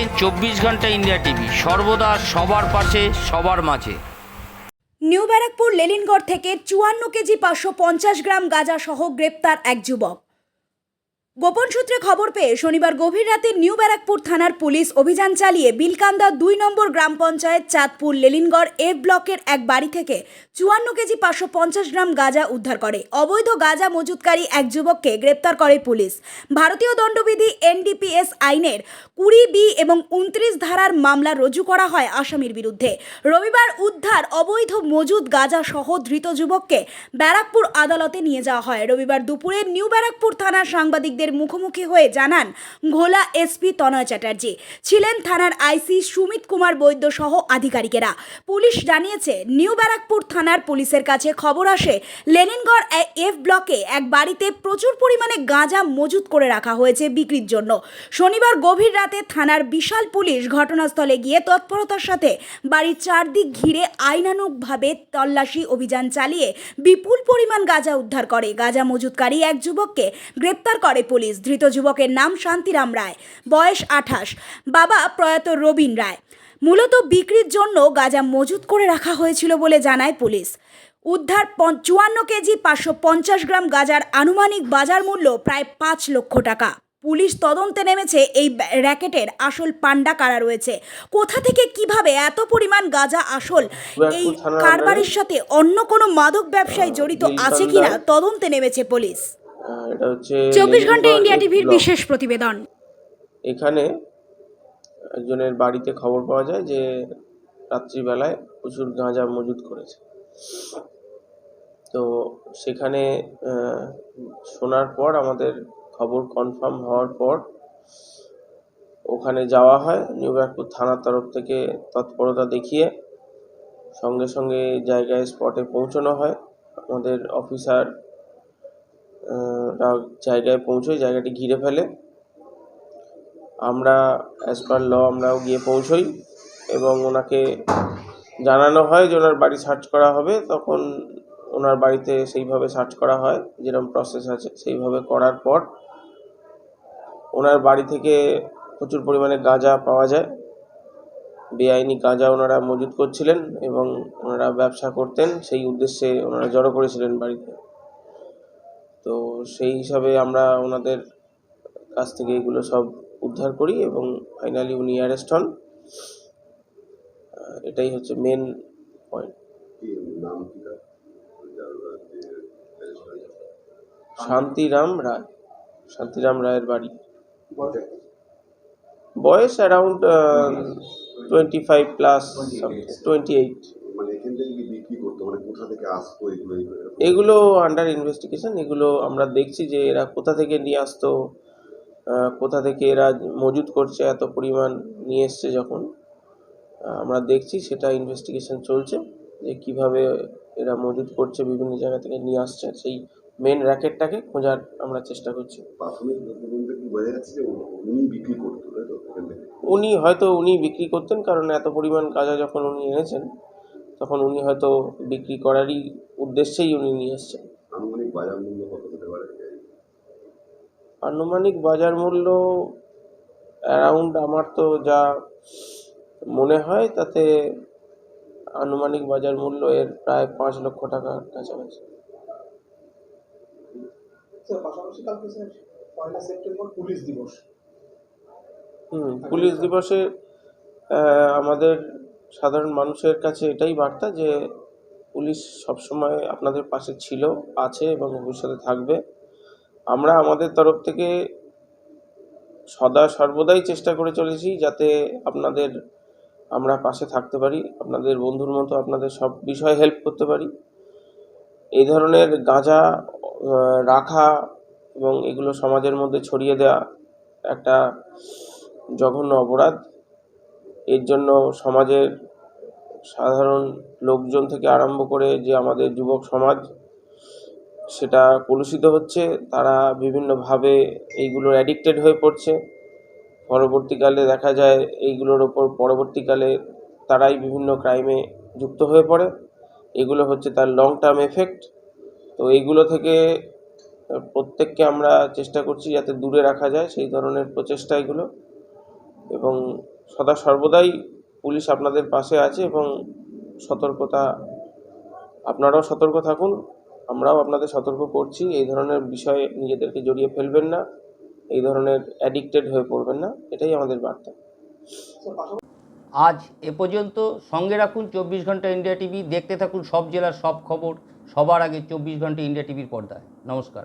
দেখছেন চব্বিশ ঘণ্টা ইন্ডিয়া টিভি। সর্বদা সবার পাশে, সবার মাঝে। নিউ ব্যারাকপুর লেলিনগড় থেকে চুয়ান্ন কেজি পাঁচশো পঞ্চাশ গ্রাম গাঁজা সহ গ্রেপ্তার এক যুবক। গোপন সূত্রে খবর পেয়ে শনিবার গভীর রাতে নিউ ব্যারাকপুর থানার পুলিশ অভিযান চালিয়ে বিলকান্দা দুই নম্বর গ্রাম পঞ্চায়েত চাঁদপুর লেলিনগড় এ ব্লকের এক বাড়ি থেকে চুয়ান্ন কেজি পাঁচশো পঞ্চাশ গ্রাম গাঁজা উদ্ধার করে। অবৈধ গাঁজা মজুতকারী এক যুবককে গ্রেপ্তার করে পুলিশ। ভারতীয় দণ্ডবিধি এনডিপিএস আইনের কুড়ি বি এবং উনত্রিশ ধারার মামলা রুজু করা হয় আসামির বিরুদ্ধে। রবিবার উদ্ধার অবৈধ মজুদ গাঁজা সহ ধৃত যুবককে ব্যারাকপুর আদালতে নিয়ে যাওয়া হয়। রবিবার দুপুরে নিউ ব্যারাকপুর থানার সাংবাদিকদের মুখোমুখি হয়ে জানান, ঘোলা এসপি তনয় চ্যাটার্জি। ছিলেন থানার আইসি সুমিত কুমার বৈদ্য সহ আধিকারিকেরা। পুলিশ জানিয়েছে, নিউ ব্যারাকপুর থানার পুলিশের কাছে খবর আসে, লেনিনগড় এফ ব্লকে এক বাড়িতে প্রচুর পরিমাণে গাঁজা মজুত করে রাখা হয়েছে বিক্রির জন্য। শনিবার গভীর রাতে থানার বিশাল পুলিশ ঘটনাস্থলে গিয়ে তৎপরতার সাথে বাড়ির চারদিক ঘিরে আইনানুগভাবে তল্লাশি অভিযান চালিয়ে বিপুল পরিমাণ গাঁজা উদ্ধার করে। গাঁজা মজুতকারী এক যুবককে গ্রেপ্তার করে পুলিশ। ধৃত যুবকের নাম শান্তিরাম রায় বয়স আঠাশ বাবা প্রয়াত রবীন রায়। মূলত বিক্রির জন্য গাঁজা মজুত করে রাখা হয়েছিল বলে জানায় পুলিশ। উদ্ধার চুয়ান্ন কেজি পাঁচশো পঞ্চাশ গ্রাম গাজার আনুমানিক বাজার মূল্য প্রায় পাঁচ লক্ষ টাকা। পুলিশ তদন্তে নেমেছে এই র্যাকেটের আসল পান্ডা কারা রয়েছে? কোথা থেকে কীভাবে এত পরিমাণ গাঁজা আসল? এই কারবারের সাথে অন্য কোনো মাদক ব্যবসায় জড়িত আছে কিনা তদন্তে নেমেছে পুলিশ। এটা হচ্ছে চব্বিশ ঘণ্টা ইন্ডিয়া টিভির বিশেষ প্রতিবেদন। এখানে একজনের বাড়িতে খবর পাওয়া যায় যে রাত্রিবেলায় প্রচুর গাঁজা মজুত করেছে। তো সেখানে শোনার পর আমাদের খবর কনফার্ম হওয়ার পর ওখানে যাওয়া হয় নিউ ব্যারাকপুর থানার তরফ থেকে তৎপরতা দেখিয়ে সঙ্গে সঙ্গে জায়গায় স্পটে পৌঁছানো হয়। আমাদের অফিসার জায়গায় পৌঁছয়, জায়গাটি ঘিরে ফেলে। আমরা অ্যাজ পার ল আমরাও গিয়ে পৌঁছই এবং ওনাকে জানানো হয় যে ওনার বাড়ি সার্চ করা হবে। তখন ওনার বাড়িতে সেইভাবে সার্চ করা হয়, যেরকম প্রসেস আছে, সেইভাবে করার পর ওনার বাড়ি থেকে প্রচুর পরিমাণে গাঁজা পাওয়া যায়। বেআইনি গাঁজা ওনারা মজুত করছিলেন এবং ওনারা ব্যবসা করতেন, সেই উদ্দেশ্যে ওনারা জড়ো করেছিলেন বাড়িতে। তো সেই হিসাবে আমরা ওনাদের কাছ থেকে এগুলো সব উদ্ধার করি এবং ফাইনালি উনি অ্যারেস্ট হন। এটাই হচ্ছে মেন পয়েন্ট শান্তিরাম রায়। শান্তিরাম রায়ের বাড়ি। বয়স around twenty five plus twenty eight মানে এখান থেকে কি বিক্রি করতো? মানে কোথা থেকে আসতো এগুলো? এগুলো আন্ডার ইনভেস্টিগেশন এগুলো আমরা দেখছি যে এরা কোথা থেকে নিয়ে আসতো কোথা থেকে এরা মজুত করছে এত পরিমাণ নিয়ে এসছে যখন আমরা দেখছি সেটা ইনভেস্টিগেশন চলছে যে কীভাবে এরা মজুত করছে বিভিন্ন জায়গা থেকে নিয়ে আসছে সেই মেন র্যাকেটটাকে খোঁজার আমরা চেষ্টা করছি। উনি হয়তো উনি বিক্রি করতেন কারণ এত পরিমাণ কাজা যখন উনি এনেছেন তখন উনি হয়তো বিক্রি করারই উদ্দেশ্যেই উনি নিয়ে এসছেন। আনুমানিক বাজার মূল্য কত হতে পারে? আনুমানিক বাজার মূল্য অ্যারাউন্ড আমার তো যা মনে হয় তাতে আনুমানিক বাজার মূল্য এর প্রায় পাঁচ লক্ষ টাকার কাছাকাছি। পাশাপাশি কালকে স্যার পয়লা সেপ্টেম্বর পুলিশ দিবস। হুম পুলিশ দিবসে আমাদের সাধারণ মানুষের কাছে এটাই বার্তা যে, পুলিশ সবসময় আপনাদের পাশে ছিল, আছে এবং ভবিষ্যতে থাকবে। আমরা আমাদের তরফ থেকে সদা সর্বদাই চেষ্টা করে চলেছি যাতে আপনাদের আমরা পাশে থাকতে পারি, আপনাদের বন্ধুর মতো আপনাদের সব বিষয়ে হেল্প করতে পারি। এই ধরনের গাঁজা রাখা এবং এগুলো সমাজের মধ্যে ছড়িয়ে দেওয়া একটা জঘন্য অপরাধ। এর জন্য সমাজের সাধারণ লোকজন থেকে আরম্ভ করে যে আমাদের যুবক সমাজ, সেটা কলুষিত হচ্ছে। তারা বিভিন্নভাবে এইগুলোর অ্যাডিক্টেড হয়ে পড়ছে। পরবর্তীকালে দেখা যায় এইগুলোর ওপর পরবর্তীকালে তারাই বিভিন্ন ক্রাইমে যুক্ত হয়ে পড়ে। এগুলো হচ্ছে তার লং টার্ম এফেক্ট তো এইগুলো থেকে প্রত্যেককে আমরা চেষ্টা করছি যাতে দূরে রাখা যায় সেই ধরনের প্রচেষ্টা এগুলো। এবং সদা সর্বদাই পুলিশ আপনাদের পাশে আছে এবং সতর্কতা, আপনারাও সতর্ক থাকুন, আমরাও আপনাদের সতর্ক করছি, এই ধরনের বিষয়ে নিজেদেরকে জড়িয়ে ফেলবেন না, এই ধরনের অ্যাডিক্টেড হয়ে পড়বেন না, এটাই আমাদের বার্তা। আজ এ পর্যন্ত সঙ্গে রাখুন চব্বিশ ঘণ্টা ইন্ডিয়া টিভি, দেখতে থাকুন সব জেলার সব খবর, সবার আগে চব্বিশ ঘণ্টা ইন্ডিয়া টিভির পর্দায়। নমস্কার।